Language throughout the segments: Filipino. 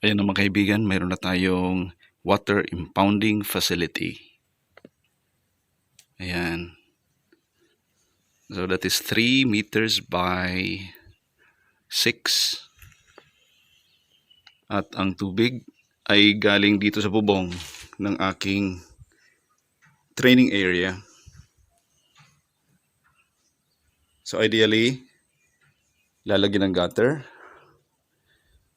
Ayan mga kaibigan, mayroon na tayong water impounding facility. Ayan. So that is 3 meters by 6. At ang tubig ay galing dito sa bubong ng aking training area. So ideally, lalagyan ng gutter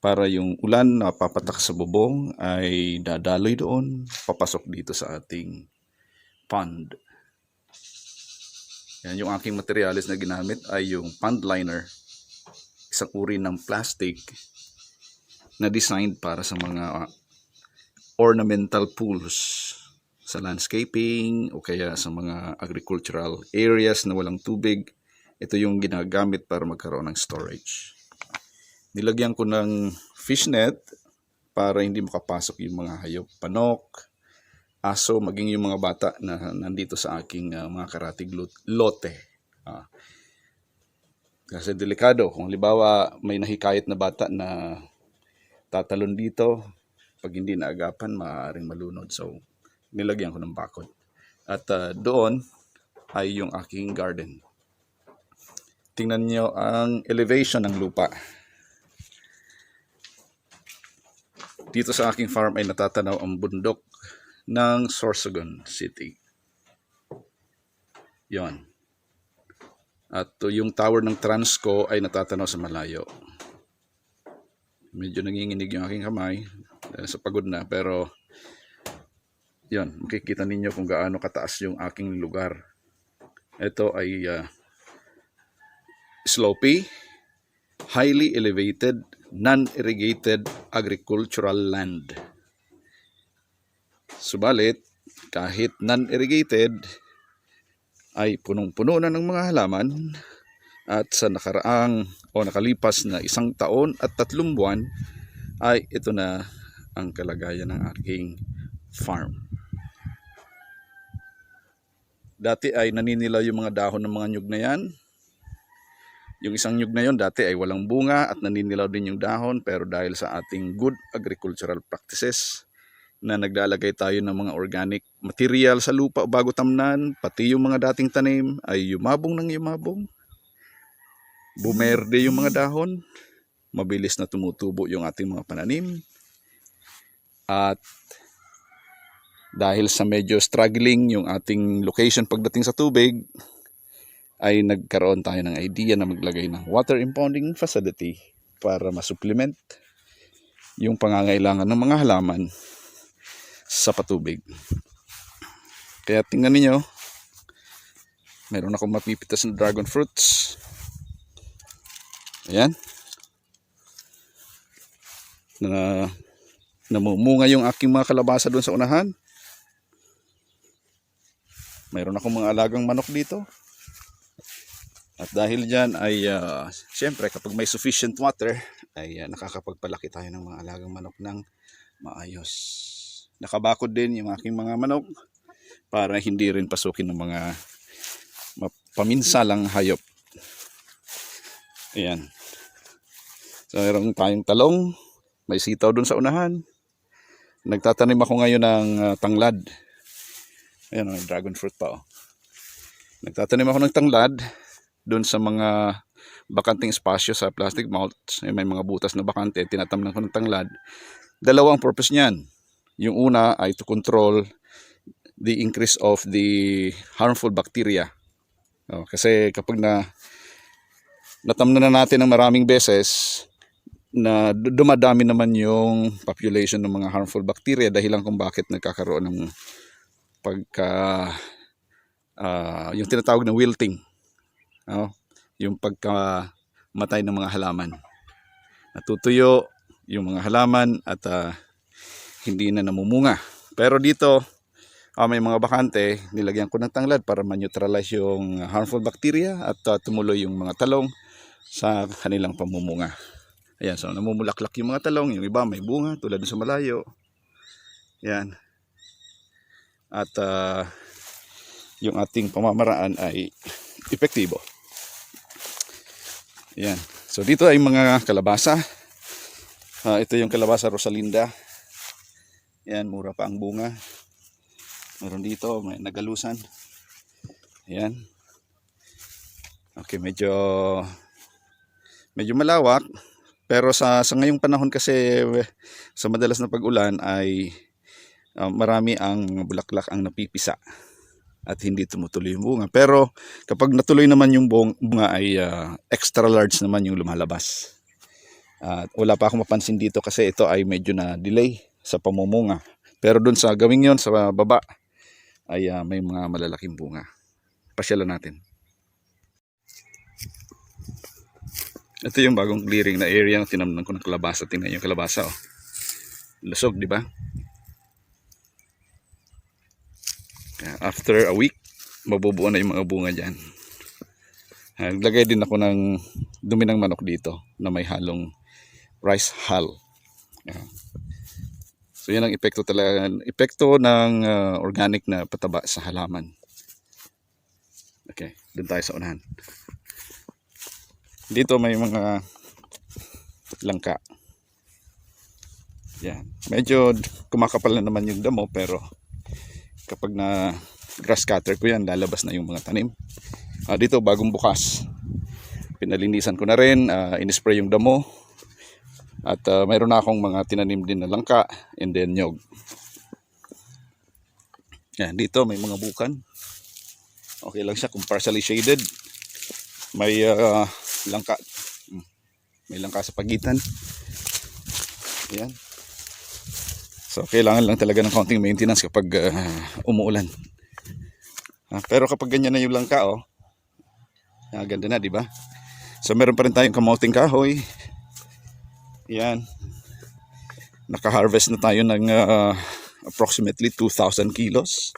para yung ulan na papatak sa bubong ay dadaloy doon, papasok dito sa ating pond. Yan yung aking materials na ginamit ay yung pond liner. Isang uri ng plastic na designed para sa mga ornamental pools sa landscaping o kaya sa mga agricultural areas na walang tubig. Ito yung ginagamit para magkaroon ng storage nilagyan ko ng fishnet para hindi makapasok yung mga hayop, panok, aso, maging yung mga bata na nandito sa aking uh, mga karatig lot- lote. Ah. Kasi delikado, kung halimbawa may nahikayat na bata na tatalon dito, pag hindi naagapan, maaaring malunod. So, nilagyan ko ng bakod. At ah, doon ay yung aking garden. Tingnan nyo ang elevation ng lupa. Dito sa aking farm ay natatanaw ang bundok ng Sorsogon City. Yon. At yung tower ng Transco ay natatanaw sa malayo. Medyo nanginginig yung aking kamay dahil sa pagod na pero yon, makikita ninyo kung gaano kataas yung aking lugar. Ito ay uh, slopey, highly elevated non-irrigated agricultural land. Subalit, kahit non-irrigated, ay punong-puno na ng mga halaman at sa nakaraang o nakalipas na isang taon at tatlong buwan ay ito na ang kalagayan ng aking farm. Dati ay naninilaw yung mga dahon ng mga nyug na yan yung isang nyug na yon dati ay walang bunga at naninilaw din yung dahon pero dahil sa ating good agricultural practices na naglalagay tayo ng mga organic material sa lupa bago tamnan, pati yung mga dating tanim ay yumabong ng yumabong. Bumerde yung mga dahon, mabilis na tumutubo yung ating mga pananim. At dahil sa medyo struggling yung ating location pagdating sa tubig, ay nagkaroon tayo ng idea na maglagay ng water impounding facility para masupplement yung pangangailangan ng mga halaman sa patubig. Kaya tingnan ninyo, meron akong mapipitas na dragon fruits. Ayan. Na namumunga yung aking mga kalabasa doon sa unahan. Mayroon akong mga alagang manok dito. At dahil dyan ay uh, siyempre kapag may sufficient water ay uh, nakakapagpalaki tayo ng mga alagang manok ng maayos. Nakabakod din yung aking mga manok para hindi rin pasukin ng mga paminsalang hayop. Ayan. So meron tayong talong, may sitaw dun sa unahan. Nagtatanim ako ngayon ng uh, tanglad. Ayan, may dragon fruit pa oh. Nagtatanim ako ng tanglad doon sa mga bakanting espasyo sa plastic mulch, eh, may mga butas na bakante, tinatamnan ko ng tanglad. Dalawang purpose niyan. Yung una ay to control the increase of the harmful bacteria. Oh, kasi kapag na natamnan na natin ng maraming beses na dumadami naman yung population ng mga harmful bacteria dahilan kung bakit nagkakaroon ng pagka uh, yung tinatawag na wilting oh, yung pagkamatay ng mga halaman. Natutuyo yung mga halaman at uh, hindi na namumunga. Pero dito, uh, may mga bakante, nilagyan ko ng tanglad para ma-neutralize yung harmful bacteria at uh, tumuloy yung mga talong sa kanilang pamumunga. Ayan, so namumulaklak yung mga talong, yung iba may bunga tulad sa malayo. Ayan. At uh, yung ating pamamaraan ay epektibo. Yan. So dito ay mga kalabasa. Ah, ito yung kalabasa Rosalinda. Yan, mura pa ang bunga. Meron dito, may nagalusan. Yan. Okay, medyo medyo malawak. Pero sa sa ngayong panahon kasi sa madalas na pag-ulan ay ah, marami ang bulaklak ang napipisa at hindi tumutuloy yung bunga. Pero kapag natuloy naman yung bung- bunga ay ah, extra large naman yung lumalabas. At wala pa akong mapansin dito kasi ito ay medyo na delay sa pamumunga. Pero dun sa gawing yon sa baba ay ah, may mga malalaking bunga. Pasyalan natin. Ito yung bagong clearing na area na tinamnan ko ng kalabasa. Tingnan yung kalabasa oh. Lusog, di ba? After a week, mabubuo na yung mga bunga dyan. Naglagay din ako ng dumi ng manok dito na may halong rice hull. So yan ang epekto talaga, epekto ng ah, organic na pataba sa halaman. Okay, doon tayo sa unahan. Dito may mga langka. Yan. Medyo kumakapal na naman yung damo pero kapag na grass cutter ko yan, lalabas na yung mga tanim. Ah, dito bagong bukas. Pinalinisan ko na rin, ah, inispray yung damo. At ah, mayroon na akong mga tinanim din na langka and then nyog. Yan, dito may mga bukan. Okay lang siya kung partially shaded. May ah, langka. Hmm. May langka sa pagitan. Yan. So kailangan lang talaga ng konting maintenance kapag ah, umuulan. Ah, pero kapag ganyan na yung langka, oh, ah, ganda na, di ba? So meron pa rin tayong kamoting kahoy. Yan. Naka-harvest na tayo ng ah, approximately 2,000 kilos.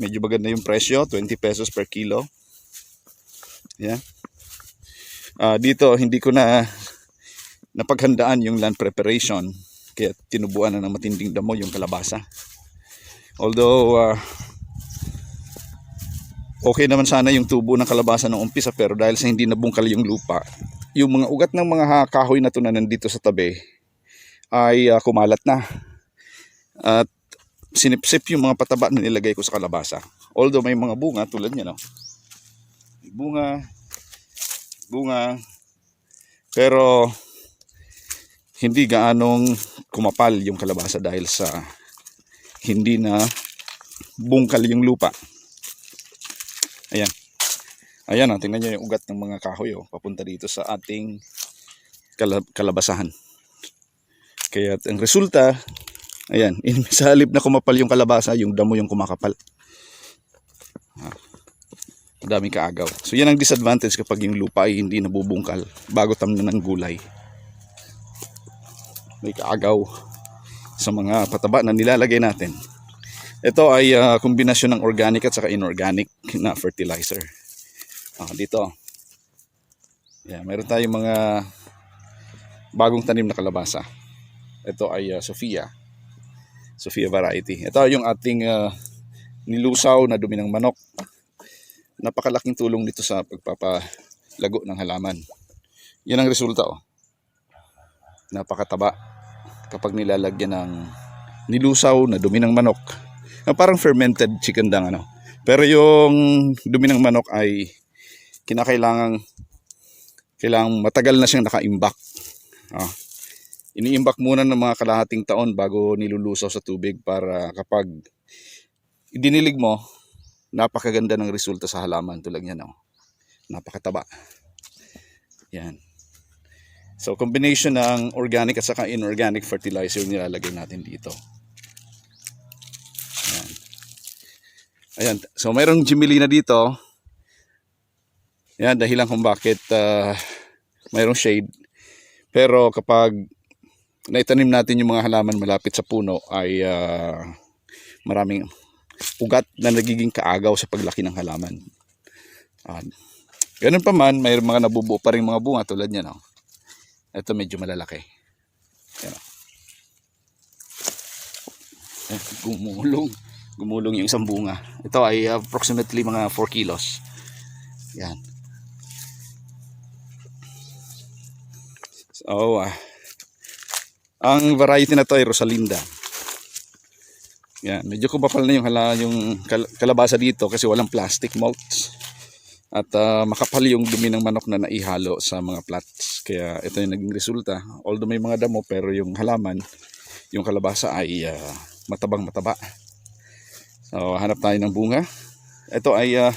Medyo maganda yung presyo, 20 pesos per kilo. Yan. Ah, dito hindi ko na napaghandaan yung land preparation kaya tinubuan na ng matinding damo yung kalabasa. Although ah, okay naman sana yung tubo ng kalabasa nung umpisa pero dahil sa hindi nabungkal yung lupa, yung mga ugat ng mga kahoy na to na nandito sa tabi ay ah, kumalat na. At sinipsip yung mga pataba na nilagay ko sa kalabasa. Although may mga bunga tulad niya, no? May bunga, bunga, pero hindi gaanong kumapal yung kalabasa dahil sa hindi na bungkal yung lupa. Ayan. Oh, tingnan nyo yung ugat ng mga kahoy oh, papunta dito sa ating kalab- kalabasahan. Kaya ang resulta, ayan, in, sa halip na kumapal yung kalabasa, yung damo yung kumakapal. Ah, madaming kaagaw. So yan ang disadvantage kapag yung lupa ay hindi nabubungkal bago tamnan ng gulay. May kaagaw sa mga pataba na nilalagay natin. Ito ay ah, kombinasyon ng organic at saka inorganic na fertilizer. Ah, dito. Yeah, mayroon tayong mga bagong tanim na kalabasa. Ito ay ah, Sofia. Sofia variety. Ito yung ating ah, nilusaw na dumi ng manok. Napakalaking tulong nito sa pagpapalago ng halaman. Yan ang resulta oh. Napakataba kapag nilalagyan ng nilusaw na dumi ng manok. Parang fermented chicken dang ano. Pero yung dumi ng manok ay kinakailangan kailangang matagal na siyang nakaimbak. Ah. Iniimbak muna ng mga kalahating taon bago nilulusaw sa tubig para kapag idinilig mo, napakaganda ng resulta sa halaman tulad niyan. Oh. Napakataba. Yan. So combination ng organic at saka inorganic fertilizer nilalagay natin dito. Ayan. Ayan. So mayroong Jimelina dito. Yan, dahilan kung bakit ah, mayroong shade. Pero kapag naitanim natin yung mga halaman malapit sa puno ay ah, maraming ugat na nagiging kaagaw sa paglaki ng halaman. Ah, ganun pa man, may mga nabubuo pa rin mga bunga tulad niya. No? Ito medyo malalaki. Yan, oh. Eh, gumulong. Gumulong yung isang bunga. Ito ay approximately mga 4 kilos. Yan. So, ah, Ang variety na to ay Rosalinda. Yan, medyo kumapal na yung hala yung kal- kalabasa dito kasi walang plastic mulch. At ah, makapal yung dumi ng manok na naihalo sa mga plants. Kaya ito yung naging resulta. Although may mga damo pero yung halaman, yung kalabasa ay ah, matabang mataba. So hanap tayo ng bunga. Ito ay uh,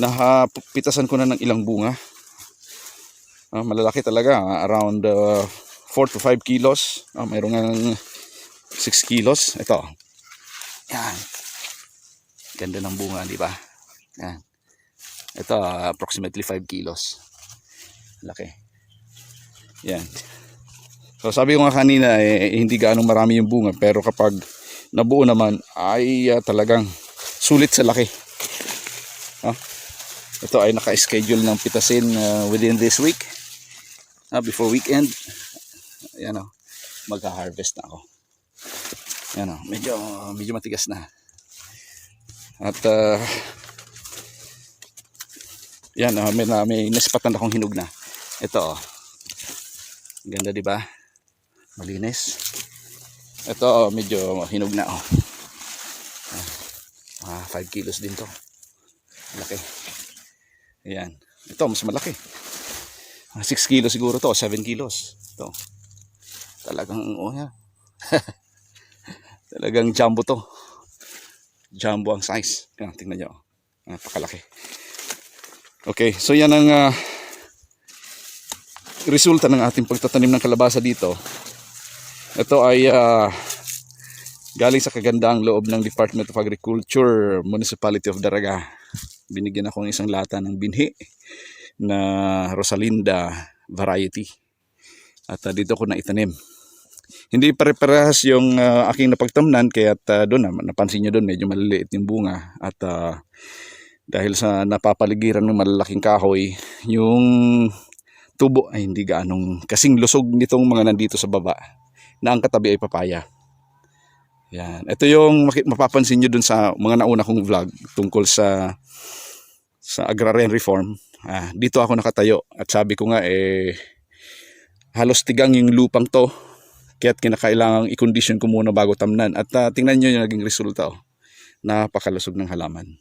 nahapitasan ko na ng ilang bunga. Ah, malalaki talaga, ah, around 4 to 5 kilos. Ah, mayroon nga 6 kilos. Ito. Yan. Ganda ng bunga, di ba? Yan. Ito, ah, approximately 5 kilos. Laki. Yan. So sabi ko nga kanina, eh, hindi gaano marami yung bunga. Pero kapag nabuo naman, ay ah, talagang sulit sa laki. Ah, ito ay naka-schedule ng pitasin ah, within this week. Ah, before weekend. Ayan o. Magka-harvest na ako. Ayan o. Medyo, medyo matigas na. At uh, yan o. May, na- may naspatan akong hinog na. Ito o. Ganda di ba? Malinis. Ito oh, medyo hinog na oh. Ah, 5 kilos din to. Laki. Ayan. Ito mas malaki. 6 kilos siguro to, 7 kilos. Ito. Talagang oh yan. Talagang jumbo to. Jumbo ang size. Yan, tingnan nyo. Napakalaki. Okay, so yan ang ah, resulta ng ating pagtatanim ng kalabasa dito. Ito ay ah, galing sa kagandaang loob ng Department of Agriculture, Municipality of Daraga. Binigyan ako ng isang lata ng binhi na Rosalinda variety. At ah, dito ko na itanim. Hindi pare-parehas yung ah, aking napagtamnan kaya doon na napansin nyo doon medyo maliliit yung bunga at ah, dahil sa napapaligiran ng malalaking kahoy yung tubo ay hindi gaanong kasing lusog nitong mga nandito sa baba na ang katabi ay papaya. Yan. Ito yung mapapansin nyo dun sa mga nauna kong vlog tungkol sa sa agrarian reform. Ah, dito ako nakatayo. At sabi ko nga eh halos tigang yung lupang to. Kaya't kinakailangang i-condition ko muna bago tamnan. At ah, tingnan nyo yung naging resulta oh. napakalusog ng halaman.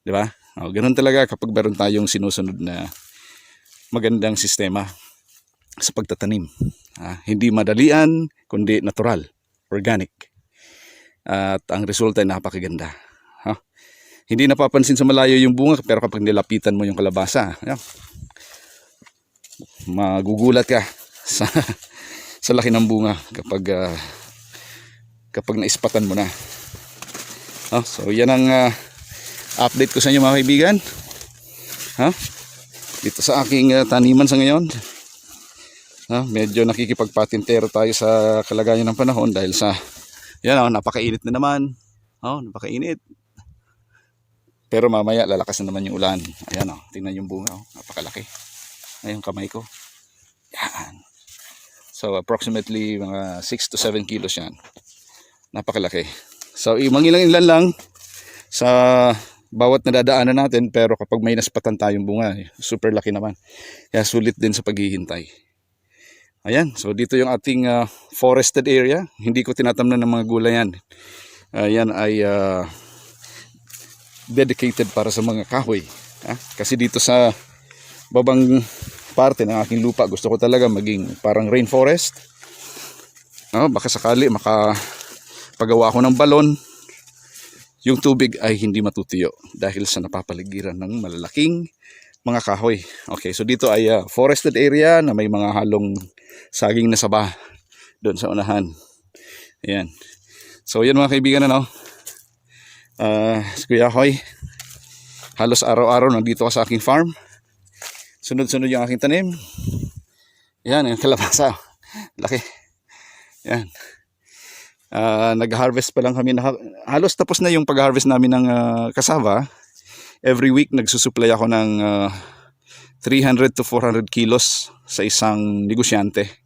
Di ba? Oh, ganun talaga kapag meron tayong sinusunod na magandang sistema sa pagtatanim. Ah, hindi madalian kundi natural organic. At ang resulta ay napakaganda? Hindi napapansin sa malayo yung bunga pero kapag nilapitan mo yung kalabasa yan, magugulat ka sa sa laki ng bunga kapag ah, kapag naispatan mo na. Ah, so yan ang ah, update ko sa inyo mga kaibigan. Ha? Dito sa aking ah, taniman sa ngayon. Ha, medyo nakikipagpatintero tayo sa kalagayan ng panahon dahil sa yan oh, napakainit na naman. Oh, napakainit. Pero mamaya lalakas na naman yung ulan. Ayan oh, tingnan yung bunga oh, napakalaki. Ayun kamay ko. Yan. So approximately mga 6 to 7 kilos yan. Napakalaki. So mangilang-ilan lang sa bawat nadadaanan natin pero kapag may naspatan tayong bunga, super laki naman. Kaya sulit din sa paghihintay. Ayan, so dito yung ating ah, forested area. Hindi ko tinatamnan ng mga gulay yan. Yan ay ah, dedicated para sa mga kahoy. ah. Kasi dito sa babang parte ng aking lupa, gusto ko talaga maging parang rainforest. No, baka sakali makapagawa ko ng balon, yung tubig ay hindi matutuyo dahil sa napapaligiran ng malalaking mga kahoy. Okay, so dito ay ah, forested area na may mga halong saging na saba doon sa unahan. Ayan. So yan mga kaibigan ano. Ah, si Kuya Hoy. Halos araw-araw nandito ako sa aking farm. Sunod-sunod yung aking tanim. Yan, yung kalabasa. Laki. Yan. Ah, nag-harvest pa lang kami. Na, halos tapos na yung pag-harvest namin ng ah, kasava. Every week nagsusupply ako ng ah, 300 to 400 kilos sa isang negosyante.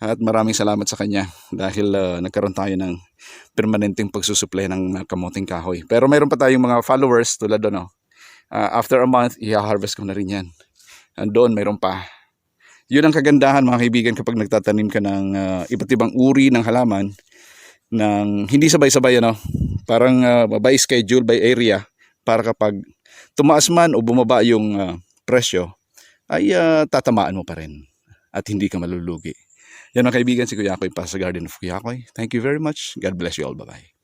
At maraming salamat sa kanya dahil ah, nagkaroon tayo ng permanenteng pagsusupply ng kamuting kahoy. Pero mayroon pa tayong mga followers tulad. Oh. Ah, after a month, i-harvest ko na rin yan. And doon mayroon pa. Yun ang kagandahan mga kaibigan kapag nagtatanim ka ng ah, iba't ibang uri ng halaman ng hindi sabay-sabay ano. Parang ah, by schedule, by area para kapag tumaas man o bumaba yung ah, presyo ay ah, tatamaan mo pa rin at hindi ka malulugi. Yan mga kaibigan, si Kuya Koy para sa Garden of Kuya Koy. Thank you very much. God bless you all. Bye-bye.